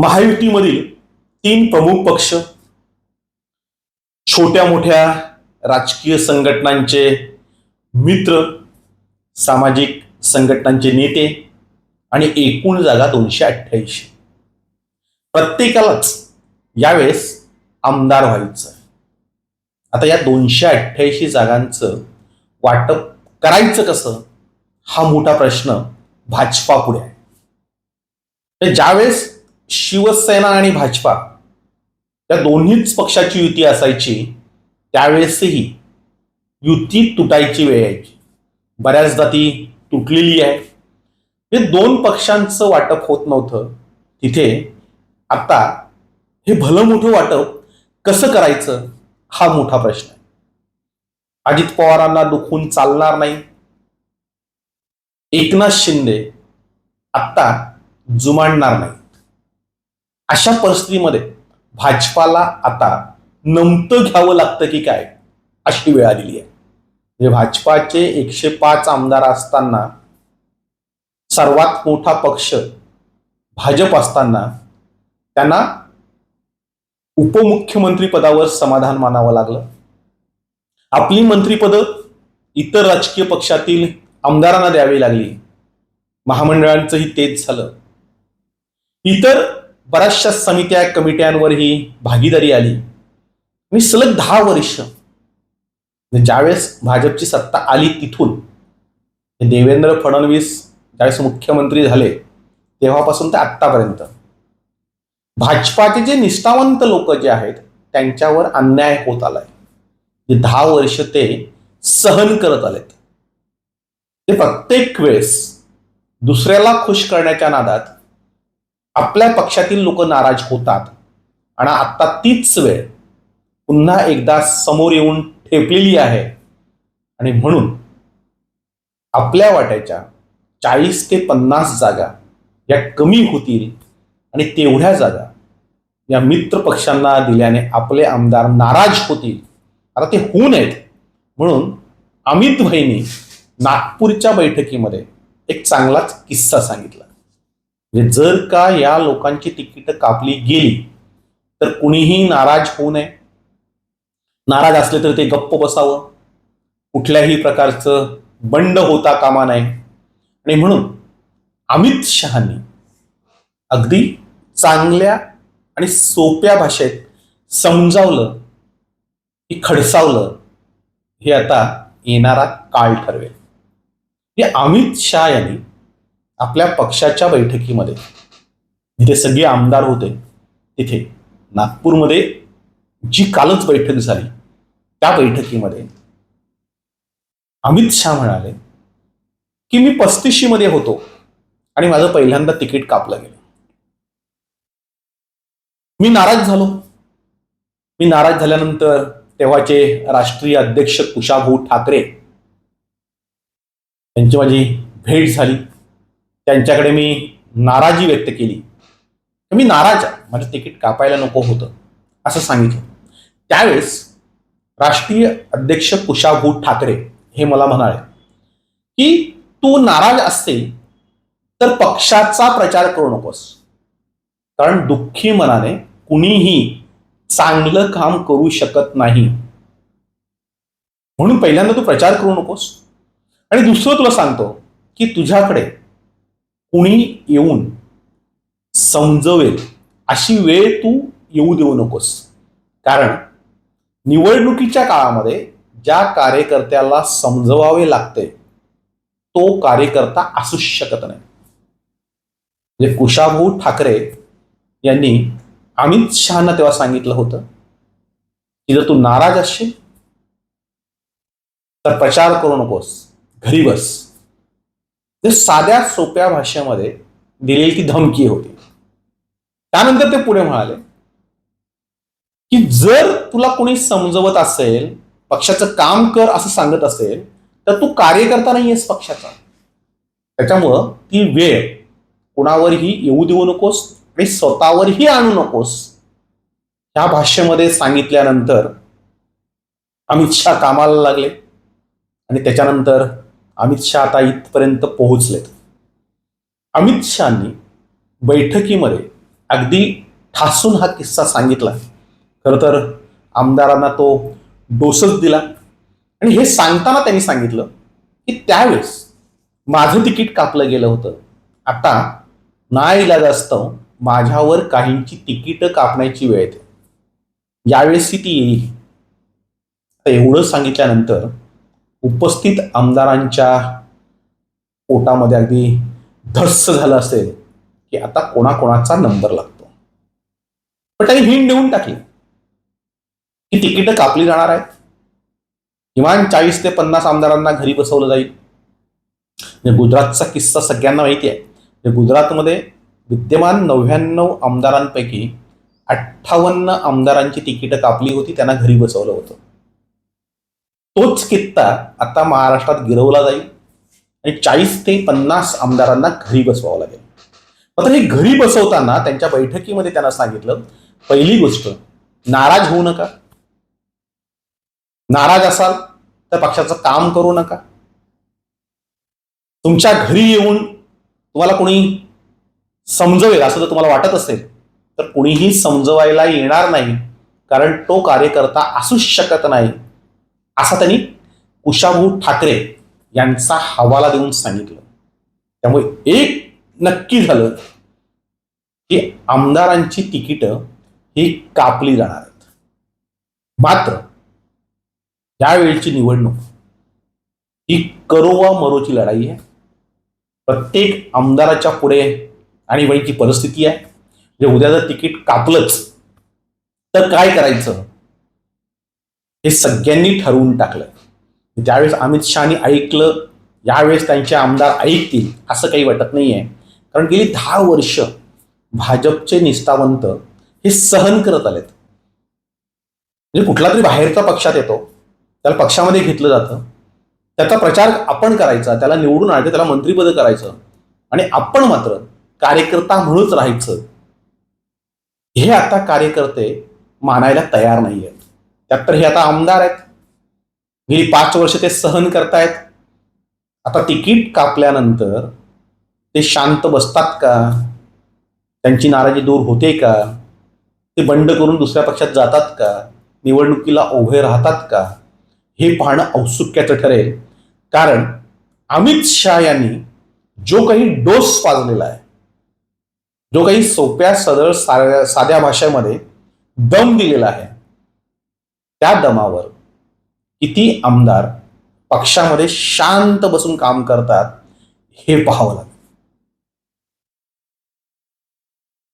महायुतीमधील तीन प्रमुख पक्ष छोट्या मोठ्या राजकीय संघटनांचे मित्र सामाजिक संघटनांचे नेते आणि एकूण जागा दोनशे अठ्ठ्याऐंशी. प्रत्येकालाच यावेळेस आमदार व्हायचं आता या दोनशे अठ्ठ्याऐंशी जागांचं वाटप करायचं कसं? हा मोठा प्रश्न भाजपा पुढे आहे. तर ज्यावेळेस शिवसेना आणि भाजपा या दोन्हीच पक्षाची युती असायची त्यावेळेसही युती तुटायची वेळ यायची. बऱ्याचदा ती तुटलेली आहे. हे दोन पक्षांचं वाटप होत नव्हतं. तिथे आता हे भलं मोठं वाटप कसं करायचं हा मोठा प्रश्न आहे. अजित पवारांना दुखून चालणार नाही. एकनाथ शिंदे आत्ता जुमानणार नाही. अशा परिस्थितीमध्ये भाजपाला आता नमतं घ्यावं लागतं की काय अशी वेळ आलेली आहे. म्हणजे भाजपाचे एकशे पाच आमदार असताना सर्वात मोठा पक्ष भाजप असताना त्यांना उपमुख्यमंत्री पदावर समाधान मानावं लागलं. आपली मंत्रीपदं इतर राजकीय पक्षातील आमदारांना द्यावी लागली. महामंडळांचंही तेच झालं. इतर बऱ्याचशा समित्या कमिट्यांवरही भागीदारी आली. मी सलग दहा वर्ष. म्हणजे ज्यावेळेस भाजपची सत्ता आली तिथून देवेंद्र फडणवीस ज्यावेळेस मुख्यमंत्री झाले तेव्हापासून ते आत्तापर्यंत. भाजपाचे जे निष्ठावंत लोक जे आहेत त्यांच्यावर अन्याय होत आलाय. जे दहा वर्ष ते सहन करत आलेत. ते प्रत्येक वेळेस दुसऱ्याला खुश करण्याच्या नादात आपल्या पक्षातील लोक नाराज होतात. आणि आता तीच वेळ पुन्हा एकदा समोर येऊन ठेपलेली आहे. आणि म्हणून आपल्या वाट्याच्या चाळीस ते पन्नास जागा या कमी होतील आणि तेवढ्या जागा या मित्र पक्षांना दिल्याने आपले आमदार नाराज होतील. आता ते होऊ नयेत. म्हणून अमित भाईंनी नागपूरच्या बैठकीमध्ये एक चांगलाच किस्सा सांगितला. म्हणजे जर का या लोकांची तिकीट कापली गेली तर कुणीही नाराज होऊ नये. नाराज असले तर ते गप्प बसावं. कुठल्याही प्रकारचं बंड होता कामा नये. आणि म्हणून अमित शहानी अगदी चांगल्या आणि सोप्या भाषेत समजावलं की खडसावलं हे आता येणारा काळ ठरवेल. हे अमित शहा यांनी आपल्या पक्षाच्या बैठकीमध्ये जिथे सगळे आमदार होते तिथे नागपूरमध्ये जी कालच बैठक झाली त्या बैठकीमध्ये अमित शहा म्हणाले की मी पस्तीशी मध्ये होतो आणि माझं पहिल्यांदा तिकीट कापलं गेलं. मी नाराज झालो. मी नाराज झाल्यानंतर तेव्हाचे राष्ट्रीय अध्यक्ष कुशाभाऊ ठाकरे त्यांची माझी भेट झाली. त्यांच्याकडे मी नाराजी व्यक्त केली. तर मी नाराज आहे. माझं तिकीट कापायला नको होतं असं सांगितलं. त्यावेळेस राष्ट्रीय अध्यक्ष कुशाभू ठाकरे हे मला म्हणाले की तू नाराज असतील तर पक्षाचा प्रचार करू नकोस. कारण दुःखी मनाने कुणीही चांगलं काम करू शकत नाही. म्हणून पहिल्यांदा तू प्रचार करू नकोस. आणि दुसरं तुला सांगतो की तुझ्याकडे कुणी येऊन समजवेल अशी वेळ तू येऊ देऊ नकोस. कारण निवडणुकीच्या काळामध्ये ज्या कार्यकर्त्याला समजवावे लागते तो कार्यकर्ता असूच शकत नाही. म्हणजे कुशाभाऊ ठाकरे यांनी अमित शहाना तेव्हा सांगितलं होतं की जर तू नाराज असशील तर प्रचार करू नकोस घरी बस. तर साध्या सोप्या भाषेमध्ये दिलेली ती धमकी होती. त्यानंतर ते पुढे म्हणाले की जर तुला कोणी समजवत असेल पक्षाचं काम कर असं सांगत असेल तर तू कार्यकर्ता नाहीयेस पक्षाचा. त्याच्यामुळं ती वेळ कुणावरही येऊ देऊ नकोस आणि स्वतःवरही आणू नकोस ह्या भाषेमध्ये सांगितल्यानंतर अमित शहा कामाला लागले आणि त्याच्यानंतर अमित शहा आता इथपर्यंत पोहोचलेत. अमित शहानी बैठकीमध्ये अगदी ठासून हा किस्सा सांगितला. खरं तर आमदारांना तो डोसच दिला. आणि हे सांगताना त्यांनी सांगितलं की त्यावेळेस माझं तिकीट कापलं गेलं होतं. आता नाईलाजास्तव माझ्यावर काहींची तिकीटं कापण्याची वेळ येते. यावेळेस ती येईल. एवढं सांगितल्यानंतर उपस्थित आमदारांच्या पोटामध्ये अगदी धस्स झालं असेल की आता कोणाकोणाचा नंबर लागतो. पण त्यांनी हिंड देऊन टाकली. की तिकीटं कापली जाणार आहेत. किमान चाळीस ते पन्नास आमदारांना घरी बसवलं जाईल. म्हणजे गुजरातचा किस्सा सगळ्यांना माहिती आहे. म्हणजे गुजरातमध्ये विद्यमान नव्याण्णव आमदारांपैकी अठ्ठावन्न आमदारांची तिकीटं कापली होती त्यांना घरी बसवलं होतं. तोच कित्ता आता महाराष्ट्रात गिरवला जाईल आणि चाळीस ते पन्नास आमदारांना घरी बसवावं लागेल. मात्र हे घरी बसवताना त्यांच्या बैठकीमध्ये त्यांना सांगितलं पहिली गोष्ट नाराज होऊ नका. नाराज असाल तर पक्षाचं काम करू नका. तुमच्या घरी येऊन तुम्हाला कोणी समजवेल असं जर तुम्हाला वाटत असेल तर कुणीही समजवायला येणार नाही कारण तो कार्यकर्ता असूच शकत नाही. असा त्यांनी कुशाभू ठाकरे यांचा हवाला देऊन सांगितलं. त्यामुळे एक नक्की झालं की आमदारांची तिकीटं ही कापली जाणार आहेत. मात्र यावेळची निवडणूक ही करो वा मरोची लढाई आहे. प्रत्येक आमदाराच्या पुढे आणि वैची परिस्थिती आहे. म्हणजे उद्या जर तिकीट कापलंच तर काय करायचं? हे सगळ्यांनी ठरवून टाकलं. ज्यावेळेस अमित शहानी ऐकलं यावेळेस त्यांचे आमदार ऐकतील असं काही वाटत नाही आहे कारण गेली दहा वर्ष भाजपचे निष्ठावंत हे सहन करत आलेत. म्हणजे कुठला तरी बाहेरचा पक्षात येतो त्याला पक्षामध्ये घेतलं जातं. त्याचा प्रचार आपण करायचा त्याला निवडून आणायचं त्याला मंत्रीपद करायचं. आणि आपण मात्र कार्यकर्ता म्हणूनच राहायचं. हे आता कार्यकर्ते मानायला तयार नाही आहेत त्यात तर हे आता आमदार आहेत. गेली पाच वर्ष ते सहन करतायत. आता तिकीट कापल्यानंतर ते शांत बसतात का? त्यांची नाराजी दूर होते का? ते बंड करून दुसऱ्या पक्षात जातात का? निवडणुकीला उभे राहतात का? हे पाहणं औत्सुक्याचं ठरेल. कारण अमित शहा यांनी जो काही डोस पाजलेला आहे जो काही सोप्या सरळ साऱ्या साध्या भाषेमध्ये दम दिलेला आहे त्या दमावर किती आमदार पक्षामध्ये शांत बसून काम करतात हे पाहावं लागतं.